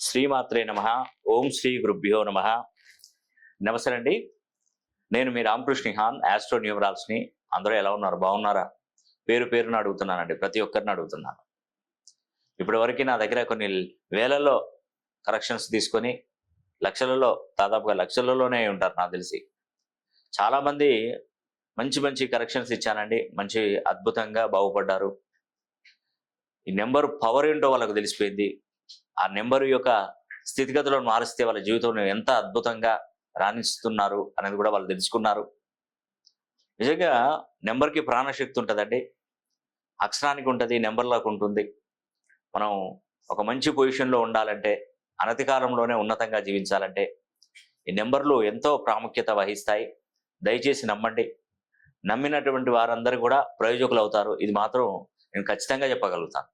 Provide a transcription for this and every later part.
శ్రీమాత్రే నమ. ఓం శ్రీ గురుభ్యో నమ. నమస్తే అండి నేను మీ రామకృష్ణ హాన్ ఆస్ట్రో న్యూమరాల్స్ని అందరూ ఎలా ఉన్నారు? బాగున్నారా? పేరు పేరును అడుగుతున్నానండి. ప్రతి ఒక్కరిని అడుగుతున్నాను. ఇప్పటివరకు నా దగ్గర కొన్ని వేలలో కరెక్షన్స్ తీసుకొని లక్షలలో దాదాపుగా లక్షలలోనే ఉంటారు నాకు తెలిసి. చాలామంది మంచి మంచి కరెక్షన్స్ ఇచ్చానండి. మంచి అద్భుతంగా బాగుపడ్డారు. ఈ నెంబర్ పవర్ ఏంటో వాళ్ళకు తెలిసిపోయింది. ఆ నెంబర్ యొక్క స్థితిగతులను మారిస్తే వాళ్ళ జీవితంలో ఎంత అద్భుతంగా రాణిస్తున్నారు అనేది కూడా వాళ్ళు తెలుసుకున్నారు. నిజంగా నెంబర్కి ప్రాణశక్తి ఉంటుందండి. అక్షరానికి ఉంటుంది నెంబర్లకు ఉంటుంది. మనం ఒక మంచి పొజిషన్లో ఉండాలంటే అనతి కాలంలోనే ఉన్నతంగా జీవించాలంటే ఈ నెంబర్లు ఎంతో ప్రాముఖ్యత వహిస్తాయి. దయచేసి నమ్మండి. నమ్మినటువంటి వారందరూ కూడా ప్రయోజకులు అవుతారు ఇది మాత్రం నేను ఖచ్చితంగా చెప్పగలుగుతాను.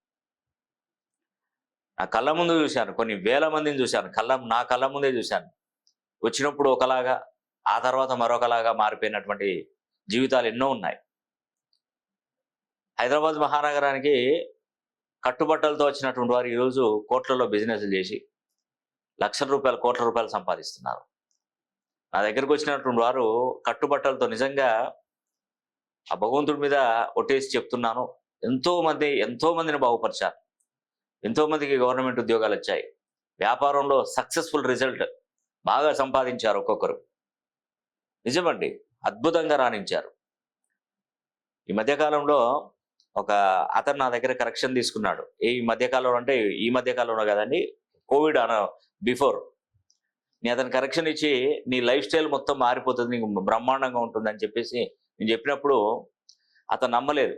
నా కళ్ళ ముందు చూశాను కొన్ని వేల మందిని చూశాను కళ్ళ నా కళ్ళ ముందే చూశాను. వచ్చినప్పుడు ఒకలాగా ఆ తర్వాత మరొకలాగా మారిపోయినటువంటి జీవితాలు ఎన్నో ఉన్నాయి. హైదరాబాద్ మహానగరానికి కట్టుబట్టలతో వచ్చినటువంటి వారు ఈరోజు కోట్లలో బిజినెస్లు చేసి లక్షల రూపాయలు కోట్ల రూపాయలు సంపాదిస్తున్నారు. నా దగ్గరకు వచ్చినటువంటి వారు కట్టుబట్టలతో నిజంగా ఆ భగవంతుడి మీద ఒట్టేసి చెప్తున్నాను. ఎంతో మంది ఎంతో మందిని బాగుపరిచారు. ఎంతోమందికి గవర్నమెంట్ ఉద్యోగాలు వచ్చాయి వ్యాపారంలో సక్సెస్ఫుల్ రిజల్ట్ బాగా సంపాదించారు ఒక్కొక్కరు. నిజమండి అద్భుతంగా రాణించారు. ఈ మధ్యకాలంలో ఒక అతను నా దగ్గర కరెక్షన్ తీసుకున్నాడు. ఈ మధ్యకాలంలో అంటే ఈ మధ్యకాలంలో కదండి కోవిడ్ అన బిఫోర్ నీ అతను కరెక్షన్ ఇచ్చి నీ లైఫ్ స్టైల్ మొత్తం మారిపోతుంది నీకు బ్రహ్మాండంగా ఉంటుందని చెప్పేసి నేను చెప్పినప్పుడు అతను నమ్మలేదు.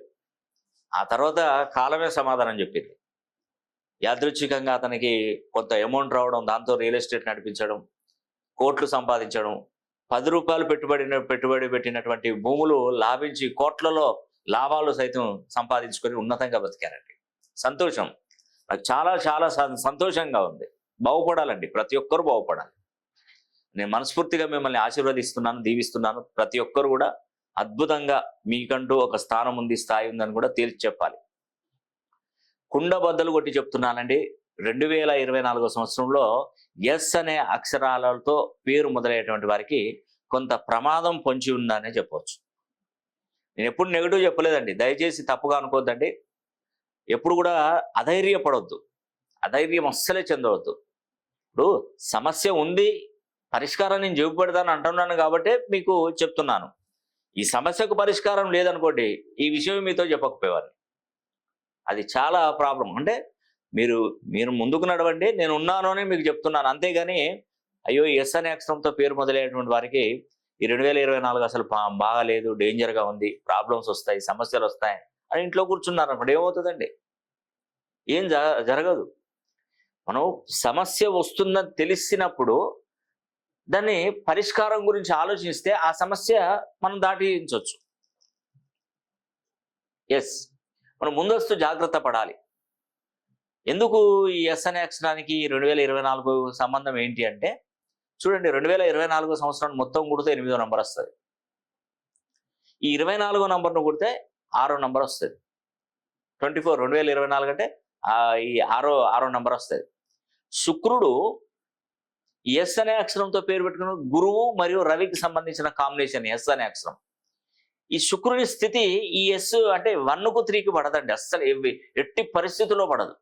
ఆ తర్వాత కాలమే సమాధానం చెప్పింది. యాదృచ్ఛికంగా అతనికి కొంత అమౌంట్ రావడం దాంతో రియల్ ఎస్టేట్ నడిపించడం కోట్లు సంపాదించడం పది రూపాయలు పెట్టుబడి పెట్టుబడి పెట్టినటువంటి భూములు లాభించి కోట్లలో లాభాలు సైతం సంపాదించుకొని ఉన్నతంగా బతికారండి. సంతోషం. నాకు చాలా చాలా సంతోషంగా ఉంది. బాగుపడాలండి. ప్రతి ఒక్కరు బాగుపడాలి. నేను మనస్ఫూర్తిగా మిమ్మల్ని ఆశీర్వదిస్తున్నాను దీవిస్తున్నాను. ప్రతి ఒక్కరు కూడా అద్భుతంగా మీకంటూ ఒక స్థానం ఉంది స్థాయి ఉందని కూడా తేల్చి చెప్పాలి. కుండ బద్దలు కొట్టి చెప్తున్నానండి. రెండు వేల ఇరవై నాలుగో సంవత్సరంలో ఎస్ అనే అక్షరాలతో పేరు మొదలయ్యేటువంటి వారికి కొంత ప్రమాదం పొంచి ఉందనే చెప్పవచ్చు నేను ఎప్పుడు నెగిటివ్ చెప్పలేదండి. దయచేసి తప్పుగా అనుకోవద్దండి ఎప్పుడు కూడా అధైర్యపడవద్దు అధైర్యం అస్సలే చెందవద్దు ఇప్పుడు సమస్య ఉంది పరిష్కారం నేను చూపెడతాను అంటున్నాను కాబట్టి మీకు చెప్తున్నాను. ఈ సమస్యకు పరిష్కారం లేదనుకోండి ఈ విషయం మీతో చెప్పకపోయేవారు అది చాలా ప్రాబ్లం అంటే మీరు మీరు ముందుకు నడవండి నేను ఉన్నాను అని మీకు చెప్తున్నాను. అంతేగాని అయ్యో ఎస్ అనే అక్షరంతో పేరు మొదలైనటువంటి వారికి ఈ రెండు వేల ఇరవై నాలుగు అసలు బాగాలేదు డేంజర్గా ఉంది ప్రాబ్లమ్స్ వస్తాయి సమస్యలు వస్తాయి అని ఇంట్లో కూర్చున్నారు అప్పుడు ఏమవుతుందండి? ఏం జ- జరగదు. మనం సమస్య వస్తుందని తెలిసినప్పుడు దాన్ని పరిష్కారం గురించి ఆలోచిస్తే ఆ సమస్య మనం దాటించవచ్చు ఎస్. మనం ముందస్తు జాగ్రత్త పడాలి. ఎందుకు ఈ ఎస్ అనే అక్షరానికి రెండు వేల ఇరవై నాలుగు సంబంధం ఏంటి అంటే చూడండి రెండు వేల ఇరవై నాలుగో సంవత్సరం మొత్తం కుడితే ఎనిమిదో నంబర్ వస్తుంది. ఈ ఇరవై నాలుగో నంబర్ను కుడితే ఆరో నంబర్ వస్తుంది. ట్వంటీ ఫోర్ రెండు వేల ఇరవై నాలుగు అంటే ఈ ఆరో ఆరో నంబర్ వస్తుంది. శుక్రుడు ఎస్ అనే అక్షరంతో పేరు పెట్టుకున్న గురువు మరియు రవికి సంబంధించిన కాంబినేషన్ ఎస్ అనే అక్షరం ఈ శుక్రుని స్థితి ఈ ఎస్ అంటే వన్కు త్రీకి పడదండి. అస్సలు ఏవి- ఎట్టి పరిస్థితుల్లో పడదు.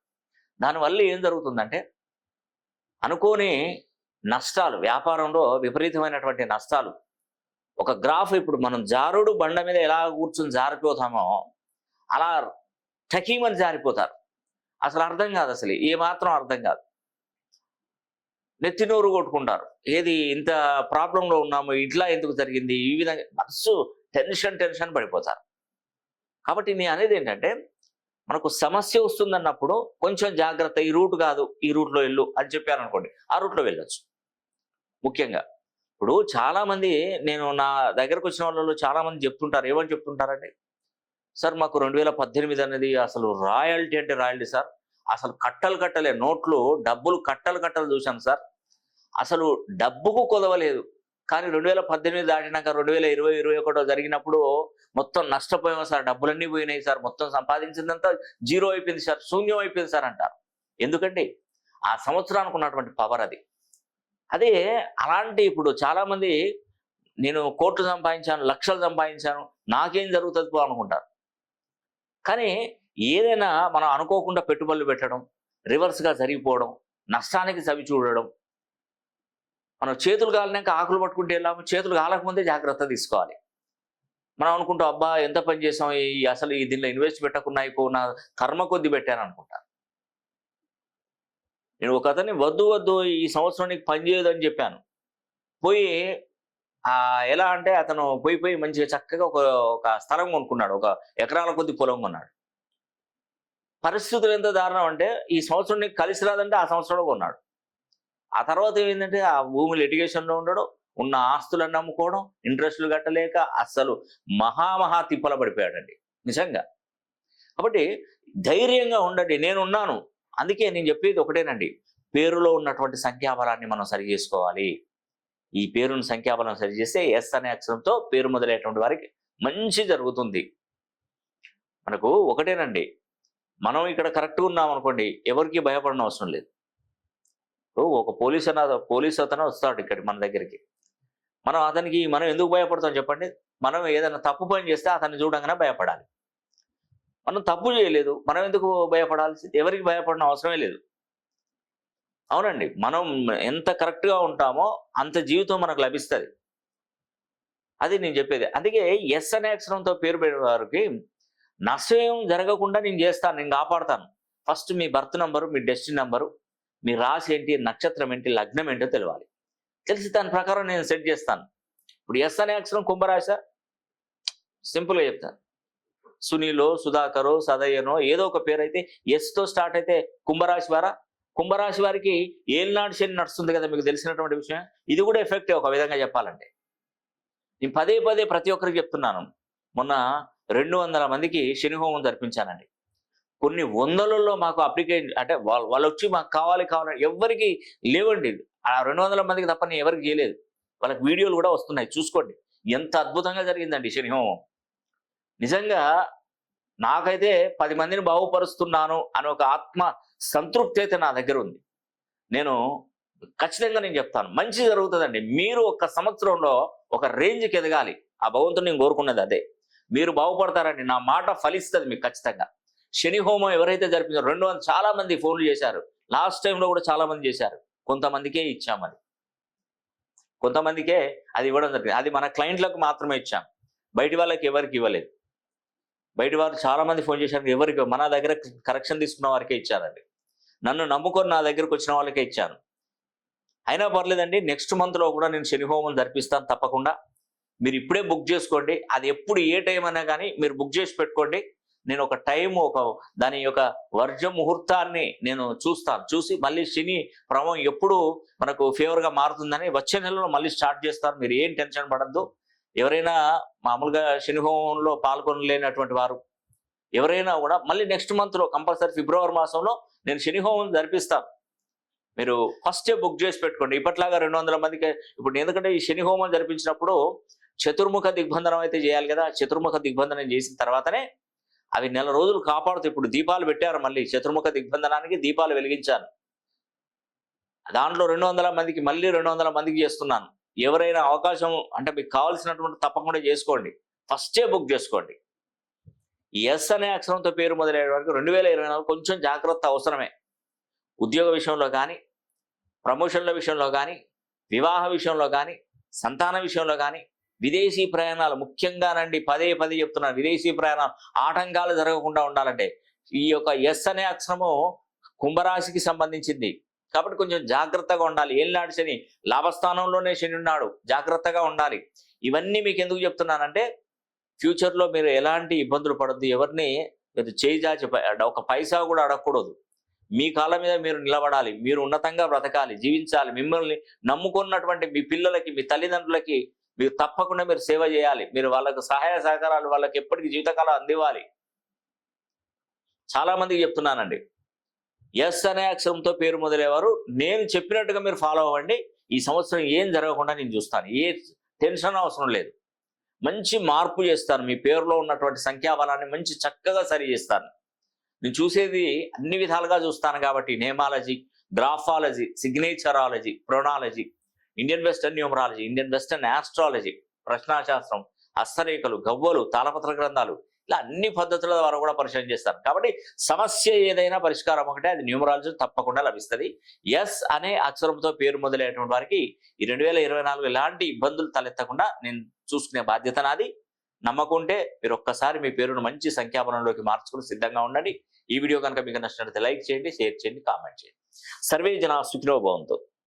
దానివల్ల ఏం జరుగుతుందంటే అనుకోని నష్టాలు వ్యాపారంలో విపరీతమైనటువంటి నష్టాలు. ఒక గ్రాఫ్ ఇప్పుడు మనం జారుడు బండ మీద ఎలా కూర్చుని జారిపోతామో అలా టకీమని జారిపోతారు. అసలు అర్థం కాదు అసలు ఏ మాత్రం అర్థం కాదు. నెత్తినోరు కొట్టుకుంటారు. ఏది ఇంత ప్రాబ్లంలో ఉన్నాము ఇట్లా ఎందుకు జరిగింది? ఈ విధంగా మనసు టెన్షన్ టెన్షన్ పడిపోతారు. కాబట్టి నేను అనేది ఏంటంటే మనకు సమస్య వస్తుందన్నప్పుడు కొంచెం జాగ్రత్త ఈ రూట్ కాదు ఈ రూట్లో వెళ్ళు అని చెప్పారనుకోండి ఆ రూట్లో వెళ్ళొచ్చు. ముఖ్యంగా ఇప్పుడు చాలామంది నేను నా దగ్గరకు వచ్చిన వాళ్ళలో చాలామంది చెప్తుంటారు ఏమని చెప్తుంటారండి? సార్ మాకు రెండు వేల పద్దెనిమిది అనేది అసలు రాయల్టీ అంటే రాయల్టీ సార్. అసలు కట్టలు కట్టలే నోట్లు డబ్బులు కట్టలు కట్టలు చూశాను సార్. అసలు డబ్బుకు కొదవలేదు. కానీ రెండు వేల పద్దెనిమిది దాటినాక రెండు వేల ఇరవై ఇరవై ఒకటో జరిగినప్పుడు మొత్తం నష్టపోయాం సార్. డబ్బులన్నీ పోయినాయి సార్. మొత్తం సంపాదించిందంతా జీరో అయిపోయింది సార్. శూన్యం అయిపోయింది సార్ అంటారు. ఎందుకండి ఆ సంవత్సరానికి ఉన్నటువంటి పవర్ అది. అదే అలాంటి ఇప్పుడు చాలామంది నేను కోట్లు సంపాదించాను లక్షలు సంపాదించాను నాకేం జరుగుతుంది పో అనుకుంటారు. కానీ ఏదైనా మనం అనుకోకుండా పెట్టుబడులు పెట్టడం రివర్స్గా జరిగిపోవడం నష్టానికి చవి చూడడం మనం చేతులు కాలినాక ఆకులు పట్టుకుంటే వెళ్ళాము చేతులు కాలకముందే జాగ్రత్త తీసుకోవాలి. మనం అనుకుంటాం అబ్బా ఎంత పని చేసాం ఈ అసలు ఈ దీనిలో ఇన్వెస్ట్ పెట్టకుండా అయిపో నా కర్మ కొద్ది పెట్టాను అనుకుంటాను నేను ఒక అతన్ని వద్దు వద్దు ఈ సంవత్సరం నీకు పని అని చెప్పాను. పోయి ఎలా అంటే అతను పోయి పోయి మంచిగా చక్కగా ఒక ఒక స్థలం కొనుక్కున్నాడు. ఒక ఎకరాల కొద్ది పొలం కొన్నాడు. పరిస్థితులు ఎంత దారుణం అంటే ఈ సంవత్సరం నీకు కలిసి రాదంటే ఆ సంవత్సరంలో కొన్నాడు. ఆ తర్వాత ఏమైందంటే ఆ భూమి లిటిగేషన్లో ఉండడం ఉన్న ఆస్తులను నమ్ముకోవడం ఇంట్రెస్ట్లు కట్టలేక అస్సలు మహామహా తిప్పల పడిపోయాడండి. నిజంగా. కాబట్టి ధైర్యంగా ఉండండి. నేనున్నాను అందుకే నేను చెప్పేది ఒకటేనండి. పేరులో ఉన్నటువంటి సంఖ్యాబలాన్ని మనం సరి చేసుకోవాలి. ఈ పేరును సంఖ్యాబలం సరి చేస్తే ఎస్ అనే అక్షరంతో పేరు మొదలైనటువంటి వారికి మంచి జరుగుతుంది. మనకు ఒకటేనండి. మనం ఇక్కడ కరెక్ట్గా ఉన్నాం అనుకోండి ఎవరికి భయపడిన అవసరం లేదు. ఒక పోలీస్ అన్న పోలీస్ అతను వస్తాడు ఇక్కడ మన దగ్గరికి. మనం అతనికి మనం ఎందుకు భయపడతాం చెప్పండి? మనం ఏదైనా తప్పు పని చేస్తే అతన్ని చూడంగానే భయపడాలి. మనం తప్పు చేయలేదు మనం ఎందుకు భయపడాల్సి ఎవరికి భయపడిన అవసరమే లేదు. అవునండి మనం ఎంత కరెక్ట్గా ఉంటామో అంత జీవితం మనకు లభిస్తుంది. అది నేను చెప్పేది. అందుకే ఎస్ అనే అక్షరంతో పేరు పెట్టిన వారికి నష్టం జరగకుండా నేను చేస్తాను నేను కాపాడుతాను. ఫస్ట్ మీ బర్త్ నెంబరు మీ డెస్టిన్ నెంబరు మీ రాశి ఏంటి నక్షత్రం ఏంటి లగ్నం ఏంటో తెలవాలి. తెలిసి దాని ప్రకారం నేను సెట్ చేస్తాను. ఇప్పుడు ఎస్ అనే అక్షరం కుంభరాశ సింపుల్గా చెప్తాను. సునీలో సుధాకరో సదయ్యనో ఏదో ఒక పేరు అయితే ఎస్తో స్టార్ట్ అయితే కుంభరాశి వారా? కుంభరాశి వారికి ఏలినాడు శని నడుస్తుంది కదా మీకు తెలిసినటువంటి విషయం. ఇది కూడా ఎఫెక్టే ఒక విధంగా చెప్పాలంటే. నేను పదే పదే ప్రతి ఒక్కరికి చెప్తున్నాను. మొన్న రెండు వందల మందికి శని హోమం జరిపించానండి. కొన్ని వందలలో మాకు అప్లికేషన్ అంటే వాళ్ళు వాళ్ళు వచ్చి మాకు కావాలి కావాలి ఎవరికి లేవండి. ఆ రెండు వందల మందికి తప్ప నేను ఎవరికి చేయలేదు. వాళ్ళకి వీడియోలు కూడా వస్తున్నాయి. చూసుకోండి. ఎంత అద్భుతంగా జరిగిందండి శని నిజంగా నాకైతే పది మందిని బాగుపరుస్తున్నాను అని ఒక ఆత్మ సంతృప్తి అయితే నా దగ్గర ఉంది. నేను ఖచ్చితంగా నేను చెప్తాను. మంచి జరుగుతుందండి. మీరు ఒక సంవత్సరంలో ఒక రేంజ్కి ఎదగాలి. ఆ భగవంతుడు నేను కోరుకున్నది అదే. మీరు బాగుపడతారండి నా మాట ఫలిస్తుంది మీకు ఖచ్చితంగా. శని హోమం ఎవరైతే జరిపించారో రెండు వందలు చాలా మంది ఫోన్లు చేశారు. లాస్ట్ టైంలో కూడా చాలా మంది చేశారు. కొంతమందికే ఇచ్చాం అది. కొంతమందికే అది ఇవ్వడం జరిగింది. అది మన క్లయింట్లకు మాత్రమే ఇచ్చాం. బయటి వాళ్ళకి ఎవరికి ఇవ్వలేదు. బయట వారు చాలా మంది ఫోన్ చేశారు ఎవరికి మన దగ్గర కరెక్షన్ తీసుకున్న వారికే ఇచ్చారండి నన్ను నమ్ముకొని నా దగ్గరకు వచ్చిన వాళ్ళకే ఇచ్చాను. అయినా పర్లేదండి నెక్స్ట్ మంత్లో కూడా నేను శని హోమం జరిపిస్తాను తప్పకుండా. మీరు ఇప్పుడే బుక్ చేసుకోండి. అది ఎప్పుడు ఏ టైం అయినా కానీ మీరు బుక్ చేసి పెట్టుకోండి. నేను ఒక టైం ఒక దాని యొక్క వర్జ ముహూర్తాన్ని నేను చూస్తాను. చూసి మళ్ళీ శని ప్రభావం ఎప్పుడు మనకు ఫేవర్గా మారుతుందని వచ్చే నెలలో మళ్ళీ స్టార్ట్ చేస్తారు. మీరు ఏం టెన్షన్ పడద్దు. ఎవరైనా మామూలుగా శని హోమంలో పాల్గొనలేనటువంటి వారు ఎవరైనా కూడా మళ్ళీ నెక్స్ట్ మంత్లో కంపల్సరీ ఫిబ్రవరి మాసంలో నేను శని హోమం జరిపిస్తాను. మీరు ఫస్టే బుక్ చేసి పెట్టుకోండి. ఇప్పట్లాగా రెండు వందల మందికి ఇప్పుడు ఎందుకంటే ఈ శని హోమం జరిపించినప్పుడు చతుర్ముఖ దిగ్బంధనం అయితే చేయాలి కదా. చతుర్ముఖ దిగ్బంధనం చేసిన తర్వాతనే అవి నెల రోజులు కాపాడుతూ ఇప్పుడు దీపాలు పెట్టారు మళ్ళీ చతుర్ముఖ దిగ్బంధనానికి దీపాలు వెలిగించాను దాంట్లో రెండు వందల మందికి మళ్ళీ రెండు వందల మందికి చేస్తున్నాను. ఎవరైనా అవకాశం అంటే మీకు కావాల్సినటువంటి తప్పకుండా చేసుకోండి. ఫస్టే బుక్ చేసుకోండి. ఎస్ అనే అక్షరంతో పేరు మొదలయ్యే వరకు రెండు వేల ఇరవై నాలుగు కొంచెం జాగ్రత్త అవసరమే. ఉద్యోగ విషయంలో కానీ ప్రమోషన్ల విషయంలో కానీ వివాహ విషయంలో కానీ సంతాన విషయంలో కానీ విదేశీ ప్రయాణాలు ముఖ్యంగానండి పదే పదే చెప్తున్నాను విదేశీ ప్రయాణాలు ఆటంకాలు జరగకుండా ఉండాలంటే ఈ యొక్క ఎస్ అనే అక్షరము కుంభరాశికి సంబంధించింది. కాబట్టి కొంచెం జాగ్రత్తగా ఉండాలి. ఏళ్ళనాడు శని లాభస్థానంలోనే శని ఉన్నాడు జాగ్రత్తగా ఉండాలి. ఇవన్నీ మీకు ఎందుకు చెప్తున్నానంటే ఫ్యూచర్లో మీరు ఎలాంటి ఇబ్బందులు పడద్దు ఎవరిని మీరు చేయి ఒక పైసా కూడా అడగకూడదు. మీ కాళ్ళ మీద మీరు నిలబడాలి మీరు ఉన్నతంగా బ్రతకాలి జీవించాలి. మిమ్మల్ని నమ్ముకున్నటువంటి మీ పిల్లలకి మీ తల్లిదండ్రులకి మీరు తప్పకుండా మీరు సేవ చేయాలి. మీరు వాళ్ళకు సహాయ సహకారాలు వాళ్ళకి ఎప్పటికీ జీవితకాలం అందివ్వాలి. చాలా మందికి చెప్తున్నానండి. ఎస్ అనే అక్షరంతో పేరు మొదలయ్యేవారు నేను చెప్పినట్టుగా మీరు ఫాలో అవ్వండి. ఈ సంవత్సరం ఏం జరగకుండా నేను చూస్తాను. ఏ టెన్షన్ అవసరం లేదు. మంచి మార్పు చేస్తాను. మీ పేరులో ఉన్నటువంటి సంఖ్యాబలాన్ని మంచి చక్కగా సరి చేస్తాను. నేను చూసేది అన్ని విధాలుగా చూస్తాను కాబట్టి nameology graphology signatureology ప్రొనాలజీ Indian western numerology Indian western astrology ప్రశ్నాశాస్త్రం హస్తరేఖలు గవ్వలు తాళపత్ర గ్రంథాలు ఇలా అన్ని పద్ధతుల ద్వారా కూడా పరిశీలన చేస్తారు. కాబట్టి సమస్య ఏదైనా పరిష్కారం ఒకటే అది న్యూమరాలజీ తప్పకుండా లభిస్తుంది. ఎస్ అనే అక్షరంతో పేరు మొదలైనటువంటి వారికి ఈ రెండు వేల ఇరవై నాలుగు ఎలాంటి ఇబ్బందులు తలెత్తకుండా నేను చూసుకునే బాధ్యత నాది. నమ్మకుంటే మీరు ఒక్కసారి మీ పేరును మంచి సంఖ్యాపనంలోకి మార్చుకుని సిద్ధంగా ఉండండి. ఈ వీడియో కనుక మీకు నచ్చినట్లయితే లైక్ చేయండి షేర్ చేయండి కామెంట్ చేయండి. సర్వే జన సుఖినో భవంతు.